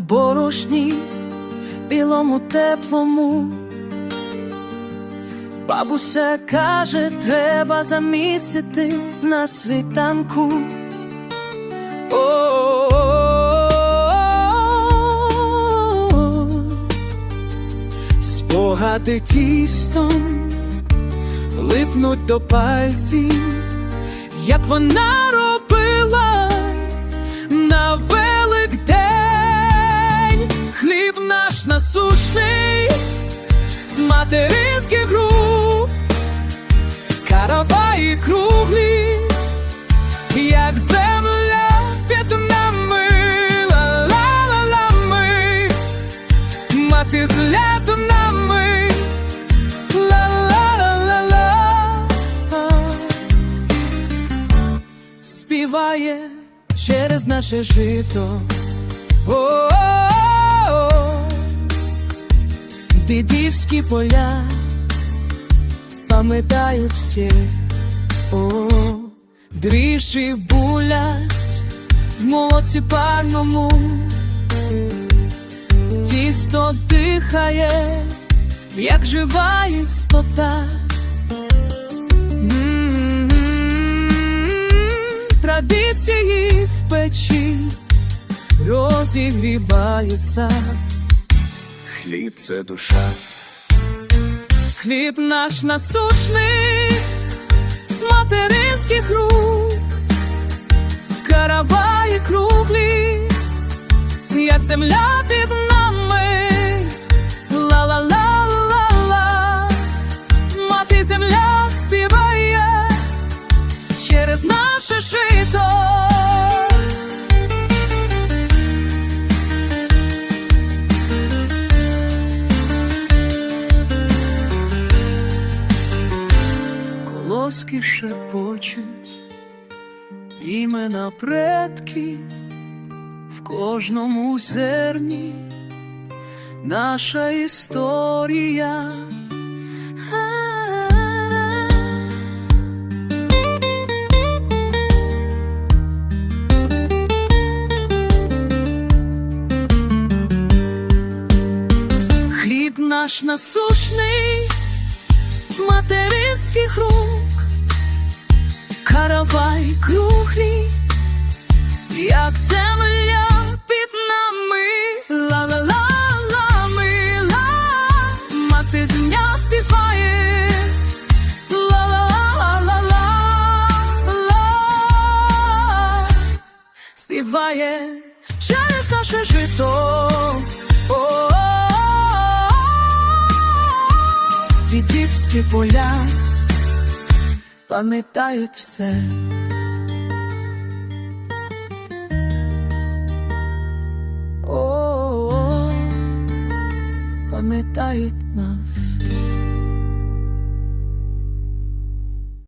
борошні, білому теплому. Бабуся каже, треба замісити на світанку. О, спогади тістом липнуть до пальців, як вона насущний з материнських рук, караваї круглі, як земля під нами, ла-ла-ла-ла ми, мати з лятом нами, ла-ла-ла-ла-ла, співає через наше жито. О-о-о, дидівські поля пам'ятаю всі, о, дріжджі булять в молоці парному, тісто дихає, як жива істота. Традиції в печі розігріваються. Хліб це душа, Хліб наш насущний з материнських рук, караваї круглі, як земля колоски шепочуть імена предків в кожному зерні наша історія. Хліб наш насущний з материнських рук, каравай круглі, як земля під нами, ла-ла-ла-ла мила, мати земля співає, ла-ла-ла-ла-ла, співає через наше жито. Дідівські поля пам'ятають все. О, пам'ятають нас.